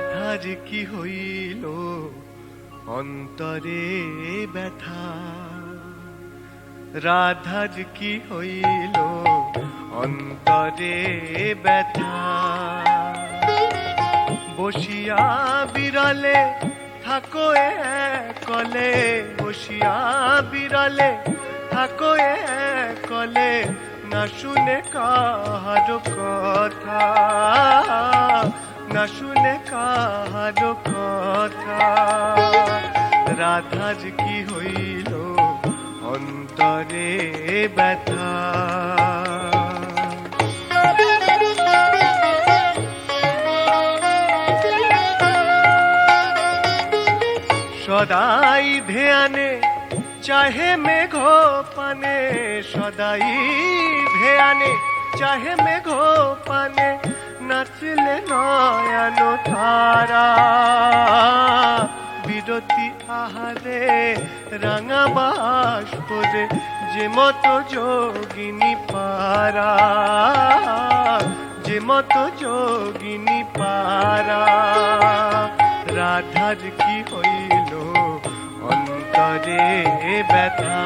রাধার কি হইল? অন্তরে ব্যথা। রাধার কি হইল? অন্তরে ব্যথা। বসিয়া বিরলে থাকো কলে, বসিয়া বিরলে থাকো কলে, না শুনে কাহার কথা। না শুনে কাহার কথা রাধার কি হইল অন্তরে ব্যথা সদাই ধ্যানে চাহে মেঘ পানে সদাই ধ্যানে চাহে মেঘ পানে নাচলে নয়ন তারা বিরতি আহারে রাঙা বাস করে যে মতো যোগিনী পারা। যে মতো যোগিনী পারা। রাধার কি হইল অন্তরে ব্যথা।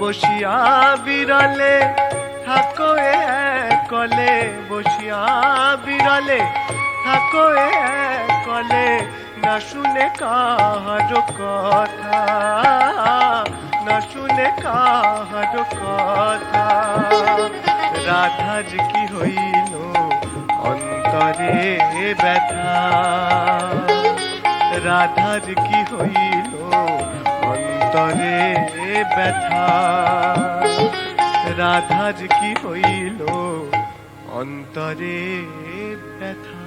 বসিয়া বিরলে থাকো এ কলে বসিয়া বিরলে থাকো এ কলে, না শুনে কাহার কথা। না শুনে কাহার কথা। রাধার কি হইল? অন্তরে ব্যথা। রাধার কি হইল? অন্তরে ব্যথা। রাধার কি হইল? অন্তরে ব্যথা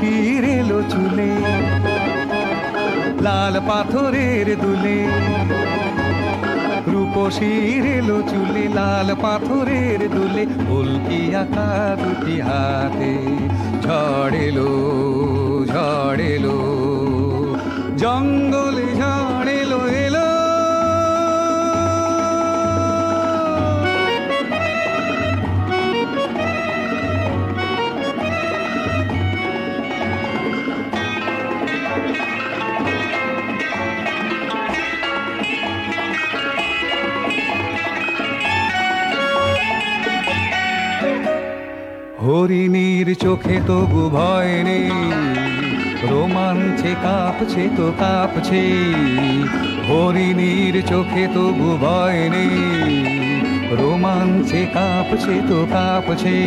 রূপসীর এলো চুলে, লাল পাথরের দুলে। রূপসীর এলো চুলে, লাল পাথরের দুলে উল্কি আঁকা দুটি হাতে ঝড় হরিণীর চোখে তবু ভয় নেই। রোমাঞ্চে কাঁপছে তো কাঁপছে। হরিণীর চোখে তবু ভয় নেই। রোমাঞ্চে কাঁপছে তো কাঁপছে।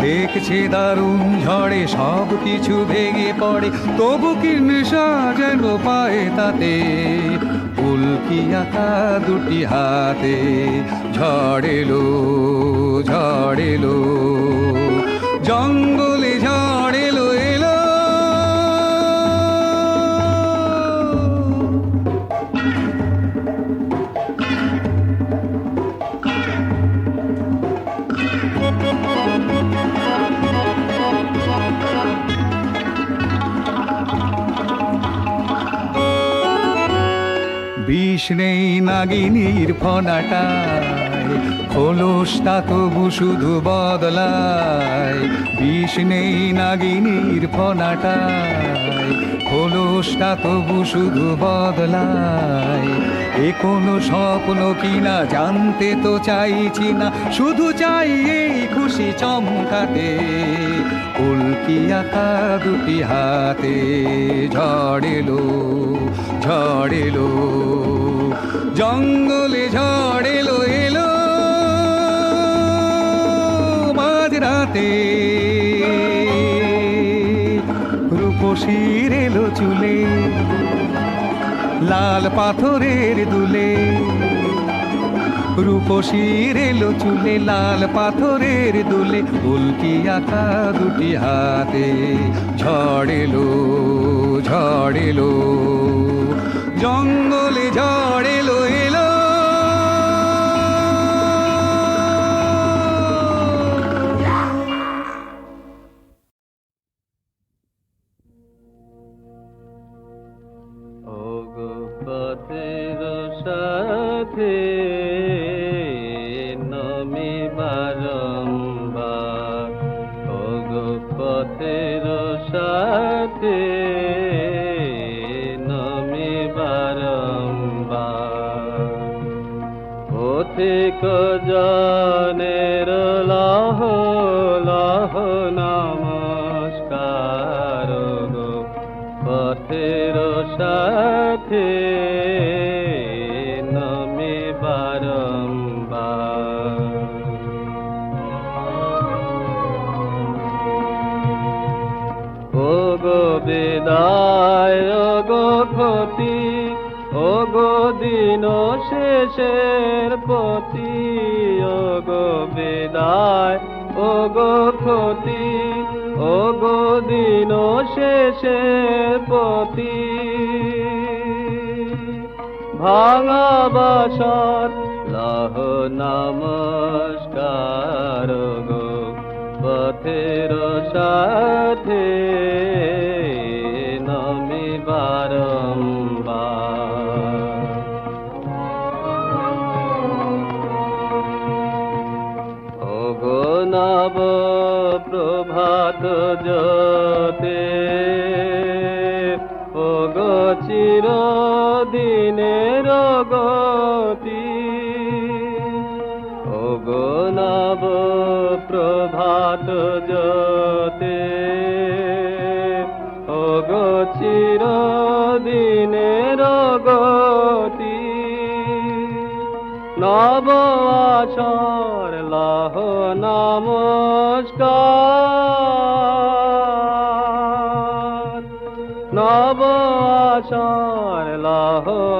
দেখছে দারুণ ঝড়ে সব কিছু ভেঙে পড়ে। তবু কি নেশা যেন পায় তাতে? উল্কি আঁকা দুটি হাতে ঝড়েলো ঝড়েলো জঙ্গলে নাগিনীর ফনাটায় খোলসটা তবু শুধু বদলায়। বিষ নেই নাগিনীর ফনাটায় খোলসটা তবু শুধু বদলায়। এ কোনো স্বপ্ন কিনা জানতে তো চাইছি না, শুধু চাই এই খুশি চমকাতে। উল্কি আঁকা দুটি হাতে ঝড়েলো ঝড়েলো। জঙ্গলে ঝড়েলো, এলো মাঝরাতে। রূপসীর এলো চুলে, লাল পাথরের দুলে। রূপসীর এলো চুলে লাল পাথরের দুলে উল্কি আঁকা দুটি হাতে। ঝড়েলো ঝড়েলো जने लो लो नमस्कार पथेर দিন শেষের পতি ও গো বেদায় ও গো ক্ষতি ও গো দিন শেষের পতি ভাঙা বাসর লাহ নমস্কার গো পথের সাথে। প্রভাত জ্যোতে ওগো চির দিনের গতি। ওগো নব প্রভাত জ্যোতে ওগো চির দিনের গতি। নব আচর লাহ নমস্কার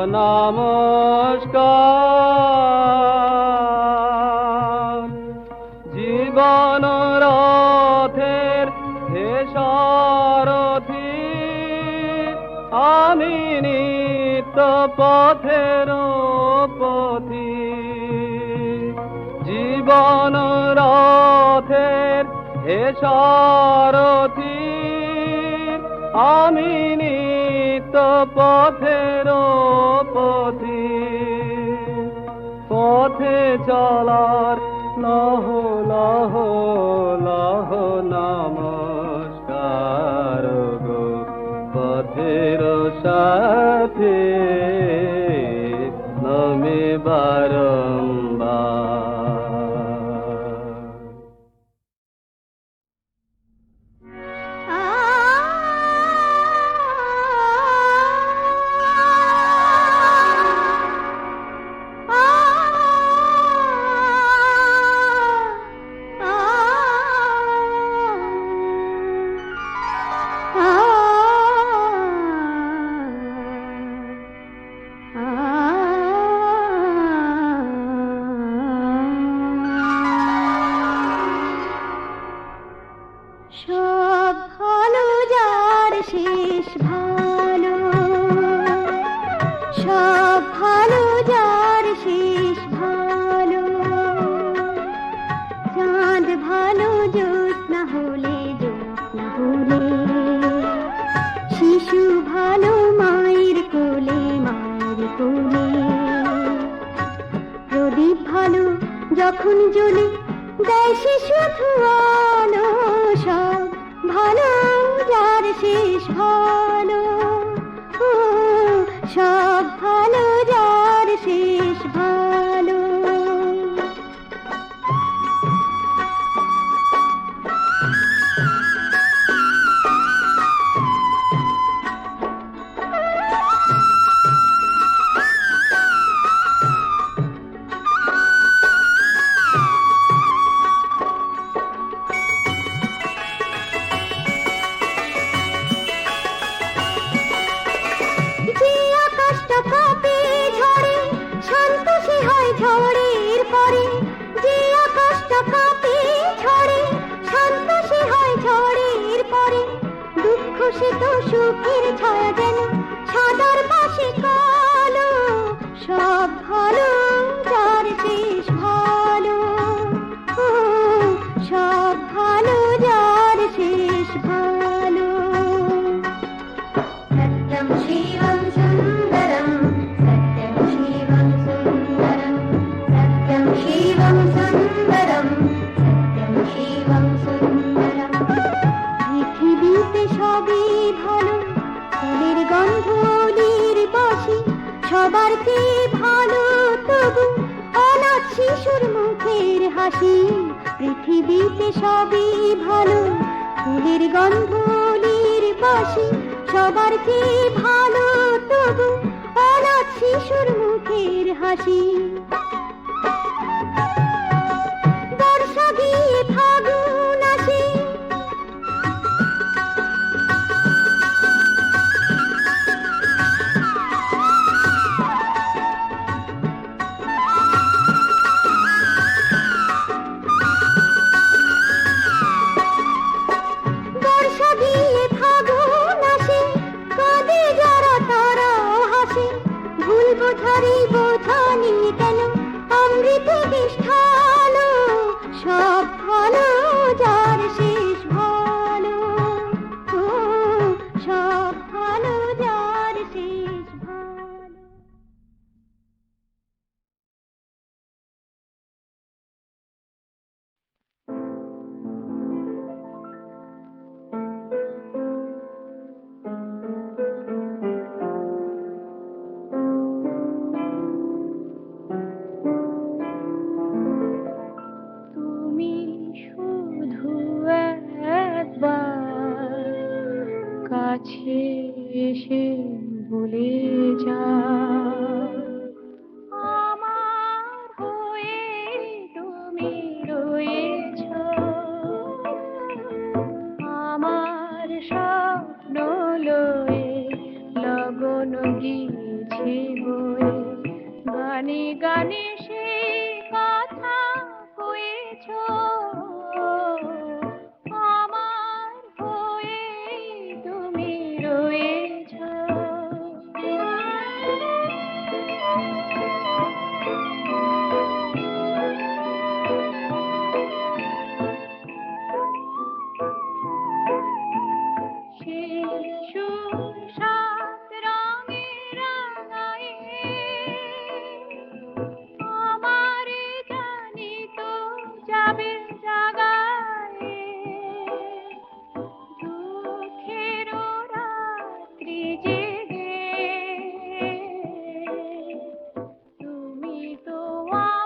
নমস্কার। জীবন রথের হে সারথি আমি নিত্য পথের পথি। জীবন রথের হে সারথি আমি নিত্য পথের পথে পথে চলার লহ যখন জ্বলে দেয় সে শুধু অনসন ভালো যার শেষ ভালো সব যে ভালো তবু অনাথ শিশুর মুখের হাসি। তো বেশ 气息 wow.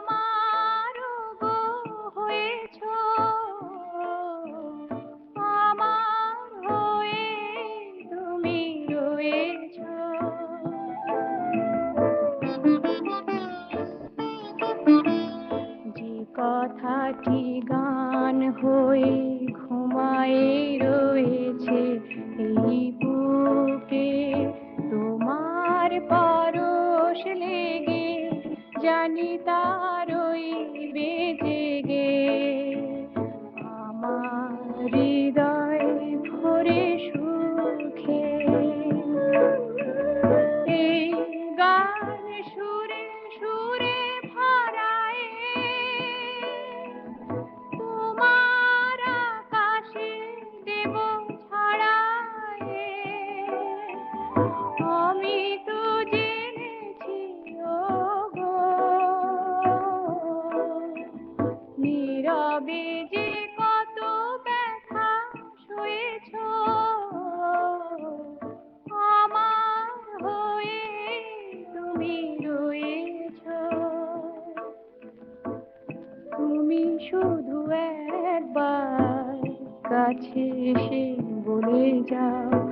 কাছে এসে বলে যাও।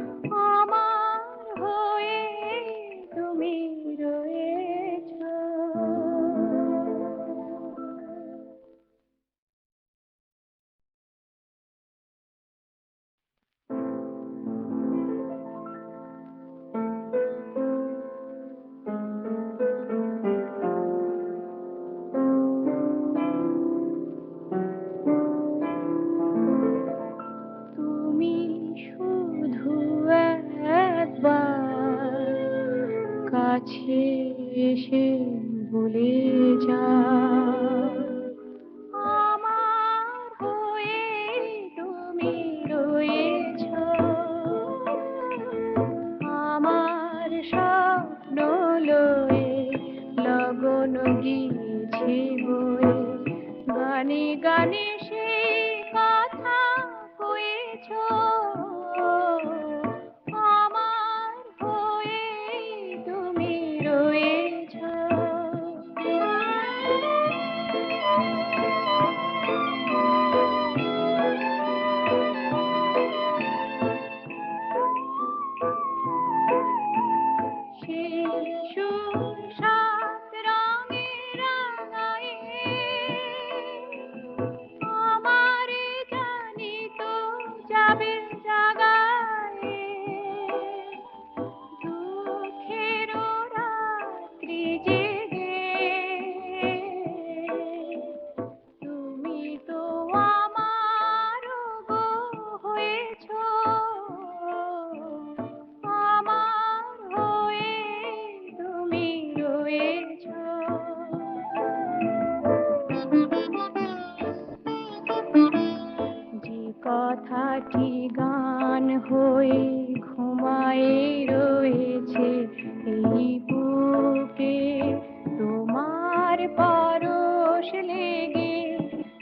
লেগে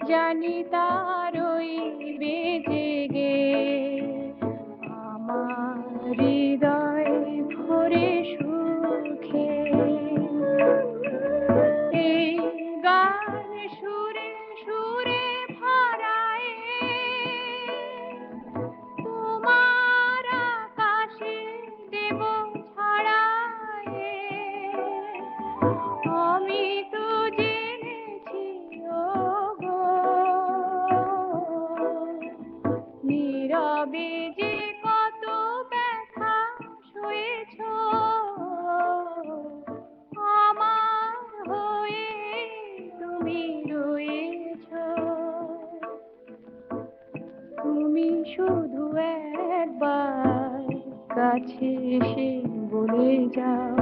জানি তারই বেজে গে। কবে যে কত ব্যথা সয়েছ আমার হয়ে তুমি রয়েছ। তুমি শুধু একবার কাছে এসে বলে যাও